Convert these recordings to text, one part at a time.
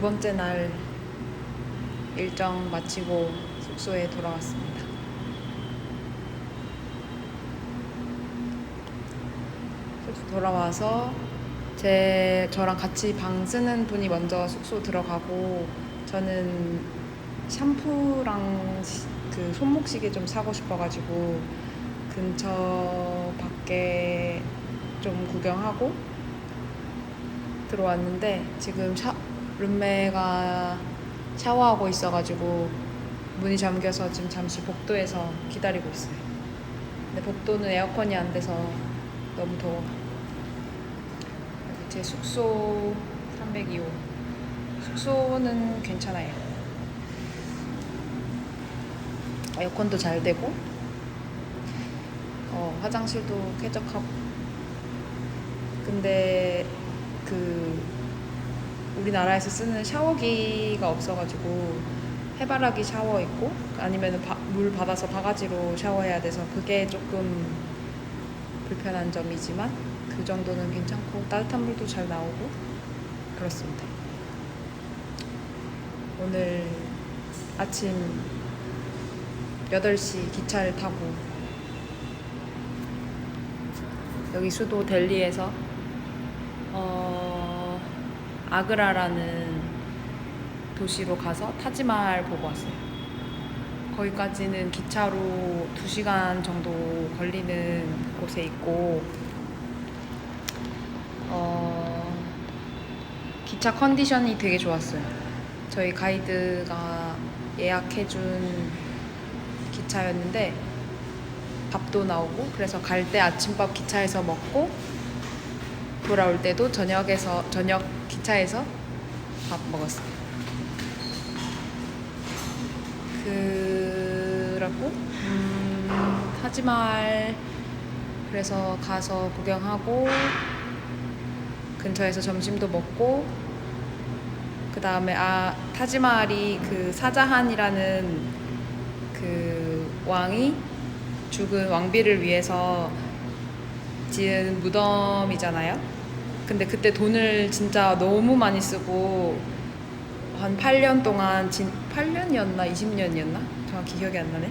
두 번째 날 일정 마치고 숙소에 돌아왔습니다. 숙소 돌아와서 제 저랑 같이 방 쓰는 분이 먼저 숙소 들어가고 저는 샴푸랑 시- 그 손목 시계 좀 사고 싶어가지고 근처 밖에 좀 구경하고 들어왔는데 지금 샤, 룸메가 샤워하고 있어가지고 문이 잠겨서 지금 잠시 복도에서 기다리고 있어요. 근데 복도는 에어컨이 안 돼서 너무 더워. 제 숙소 302호. 숙소는 괜찮아요. 에어컨도 잘 되고, 어, 화장실도 쾌적하고. 근데 그 우리나라에서 쓰는 샤워기가 없어가지고 해바라기 샤워 있고 아니면 물 받아서 바가지로 샤워해야 돼서 그게 조금 불편한 점이지만 그 정도는 괜찮고 따뜻한 물도 잘 나오고 그렇습니다. 오늘 아침 8시 기차를 타고 여기 수도 델리에서 어, 아그라라는 도시로 가서 타지마할 보고 왔어요. 거기까지는 기차로 2시간 정도 걸리는 곳에 있고 어, 기차 컨디션이 되게 좋았어요. 저희 가이드가 예약해준 기차였는데 밥도 나오고 그래서 갈 때 아침밥 기차에서 먹고 돌아올 때도 저녁에서 저녁 기차에서 밥 먹었어요. 그라고 음, 타지말 그래서 가서 구경하고 근처에서 점심도 먹고 그 다음에 아 타지마할이 그 사자한이라는 그 왕이 죽은 왕비를 위해서 지은 무덤이잖아요. 근데 그때 돈을 진짜 너무 많이 쓰고 한 8년 동안 진 8년이었나 20년이었나 정확히 기억이 안 나네.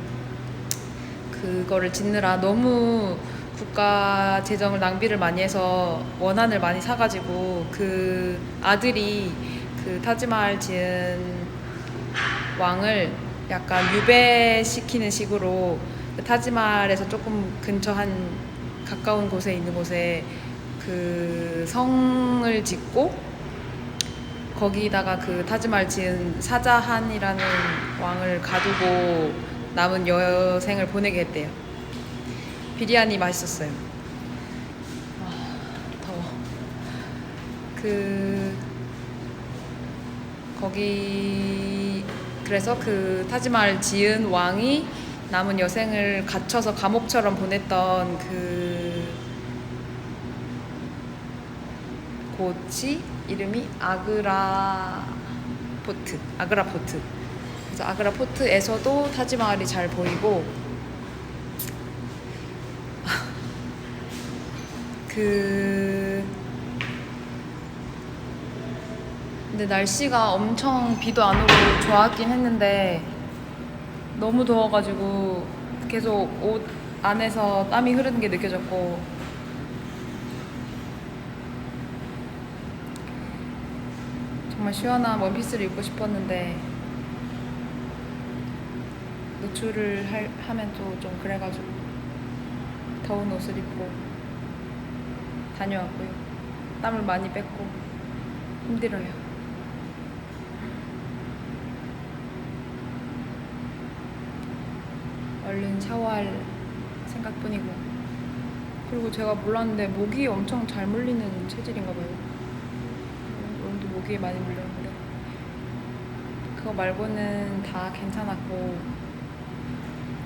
그거를 짓느라 너무 국가 재정을 낭비를 많이 해서 원한을 많이 사가지고 그 아들이 그 타지마할 지은 왕을 약간 유배시키는 식으로 그 타지마할에서 조금 근처 한 가까운 곳에 있는 곳에 그 성을 짓고 거기다가 그 타지마할 지은 사자한이라는 왕을 가두고 남은 여생을 보내게 했대요. 비리안이 맛있었어요. 아, 더워. 그 거기 그래서 그 타지마할 지은 왕이 남은 여생을 갇혀서 감옥처럼 보냈던 그 곳이 이름이 아그라 포트, 아그라 포트. 그래서 아그라 포트에서도 타지마할이 잘 보이고 그 근데 날씨가 엄청 비도 안 오고 좋았긴 했는데 너무 더워가지고 계속 옷 안에서 땀이 흐르는 게 느껴졌고 정말 시원한 원피스를 입고 싶었는데 노출을 할, 하면 또 좀 그래가지고 더운 옷을 입고 다녀왔고요. 땀을 많이 뺐고 힘들어요. 얼른 샤워할 생각뿐이고 그리고 제가 몰랐는데 모기 엄청 잘 물리는 체질인가 봐요. 모기에 많이 물렸는데 그거 말고는 다 괜찮았고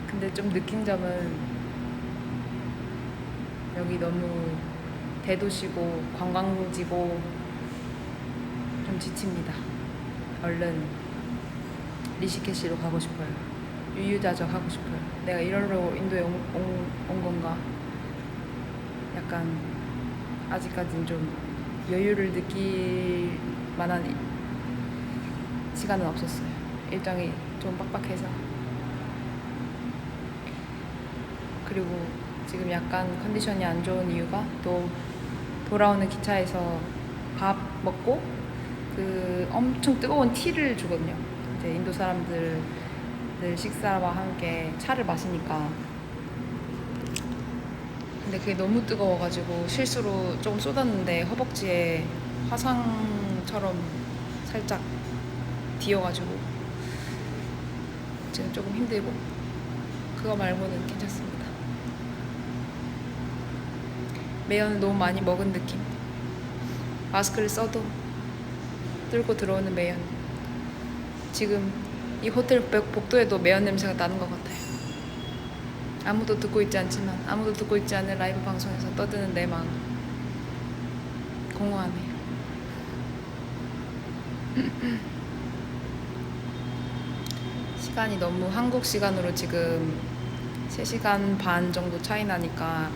근데 좀 느낀 점은 여기 너무 대도시고 관광지고 좀 지칩니다. 얼른 리시케시로 가고 싶어요. 유유자적 하고 싶어요. 내가 이러러 인도에 온, 온, 온 건가? 약간 아직까지는 좀 여유를 느낄 만한 시간은 없었어요. 일정이 좀 빡빡해서. 그리고 지금 약간 컨디션이 안 좋은 이유가 또 돌아오는 기차에서 밥 먹고 그 엄청 뜨거운 티를 주거든요. 이제 인도 사람들 늘 식사와 함께 차를 마시니까. 근데 그게 너무 뜨거워가지고 실수로 조금 쏟았는데 허벅지에 화상처럼 살짝 뒤어가지고 지금 조금 힘들고 그거 말고는 괜찮습니다. 매연을 너무 많이 먹은 느낌. 마스크를 써도 뚫고 들어오는 매연. 지금 이 호텔 복- 복도에도 매연 냄새가 나는 것 같아요. 아무도 듣고 있지 않지만 아무도 듣고 있지 않은 라이브 방송에서 떠드는 내 마음. 공허하네요. 시간이 너무 한국 시간으로 지금 3시간 반 정도 차이 나니까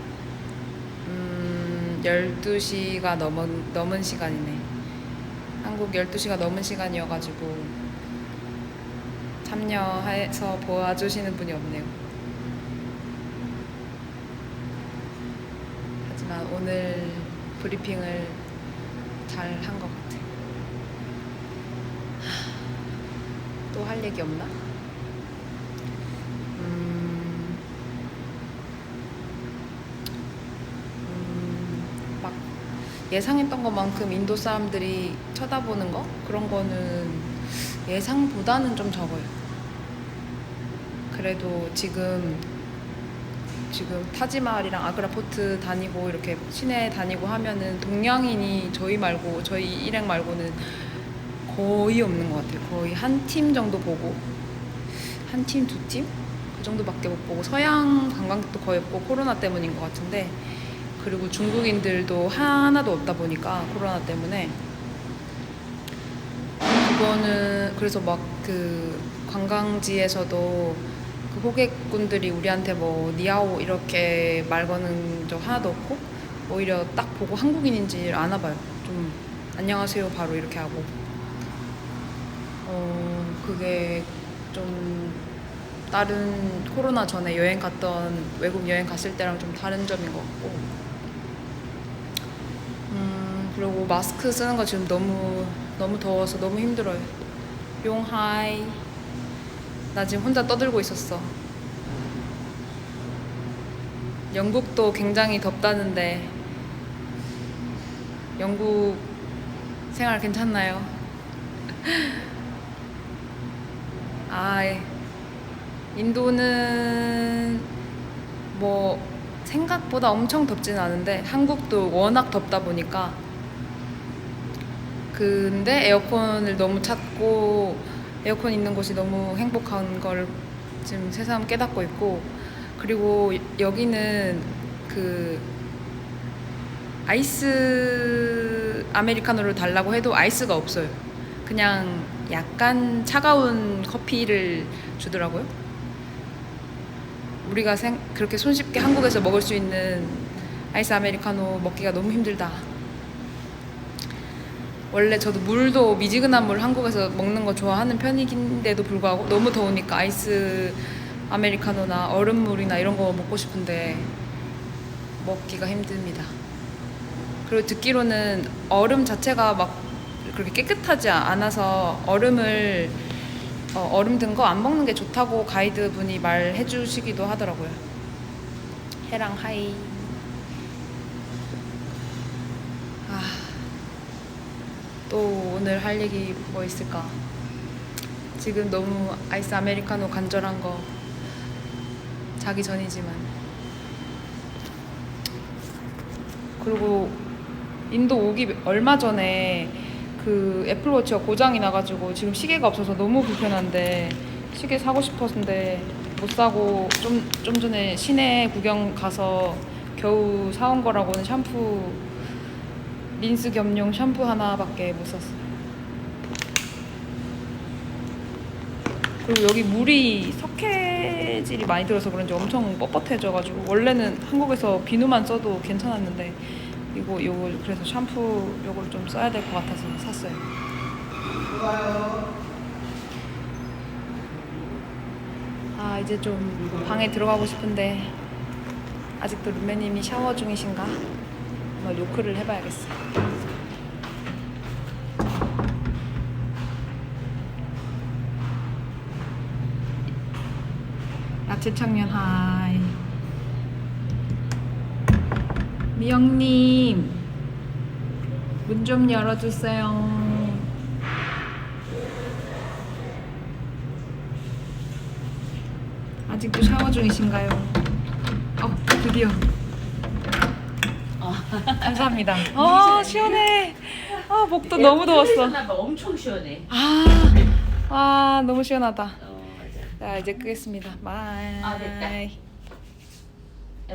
음, 12시가 넘은, 넘은 시간이네. 한국 12시가 넘은 시간이어가지고 참여해서 보아주시는 분이 없네요. 하지만 오늘 브리핑을 잘 한 것 같아요. 또 할 얘기 없나? 음, 음, 막 예상했던 것만큼 인도 사람들이 쳐다보는 거 그런 거는 예상보다는 좀 적어요. 그래도 지금 지금 타지마할이랑 아그라 포트 다니고 이렇게 시내 다니고 하면은 동양인이 저희 말고 저희 일행 말고는 거의 없는 것 같아요. 거의 한 팀 정도 보고 한 팀, 두 팀? 그 정도밖에 못 보고 서양 관광객도 거의 없고 코로나 때문인 것 같은데 그리고 중국인들도 하나도 없다 보니까 코로나 때문에 그거는 그래서 막 그 관광지에서도 그 호객꾼들이 우리한테 뭐 니아오 이렇게 말 거는 적 하나도 없고 오히려 딱 보고 한국인인지 아나 봐요. 좀 안녕하세요 바로 이렇게 하고 어 그게 좀 다른 코로나 전에 여행 갔던 외국 여행 갔을 때랑 좀 다른 점인 것 같고 음 그리고 마스크 쓰는 거 지금 너무 너무 더워서 너무 힘들어요. 용하이 나 지금 혼자 떠들고 있었어. 영국도 굉장히 덥다는데 영국 생활 괜찮나요? 아, 예. 인도는 뭐 생각보다 엄청 덥진 않은데 한국도 워낙 덥다 보니까 근데 에어컨을 너무 찾고 에어컨 있는 곳이 너무 행복한 걸 지금 새삼 깨닫고 있고 그리고 여기는 그 아이스 아메리카노를 달라고 해도 아이스가 없어요. 그냥 약간 차가운 커피를 주더라고요. 우리가 생, 그렇게 손쉽게 한국에서 먹을 수 있는 아이스 아메리카노 먹기가 너무 힘들다. 원래 저도 물도 미지근한 물 한국에서 먹는 거 좋아하는 편이긴데도 불구하고 너무 더우니까 아이스 아메리카노나 얼음물이나 이런 거 먹고 싶은데 먹기가 힘듭니다. 그리고 듣기로는 얼음 자체가 막 그렇게 깨끗하지 않아서 얼음을 어, 얼음 든 거 안 먹는 게 좋다고 가이드 분이 말해 주시기도 하더라고요. 해랑 하이. 또 오늘 할 얘기 뭐 있을까? 지금 너무 아이스 아메리카노 간절한 거 자기 전이지만. 그리고 인도 오기 얼마 전에 그 애플워치가 고장이 나가지고 지금 시계가 없어서 너무 불편한데 시계 사고 싶었는데 못 사고 좀, 좀 전에 시내 구경 가서 겨우 사온 거라고는 샴푸 린스 겸용 샴푸 하나밖에 못 샀어요. 그리고 여기 물이 석회질이 많이 들어서 그런지 엄청 뻣뻣해져가지고 원래는 한국에서 비누만 써도 괜찮았는데 이거 이거 그래서 샴푸 요걸 좀 써야 될 것 같아서 샀어요. 아 이제 좀 방에 들어가고 싶은데 아직도 루메님이 샤워 중이신가? 한번 노크를 해봐야겠어. 야채 청년 하이. 미영님 문 좀 열어주세요. 아직도 샤워 중이신가요? 어 드디어. 감사합니다. 아 시원해. 아 목도 너무 더웠어. 나 엄청 시원해. 아, 아 너무 시원하다. 어, 맞아. 자 이제 끄겠습니다. 바이. 아, 됐다.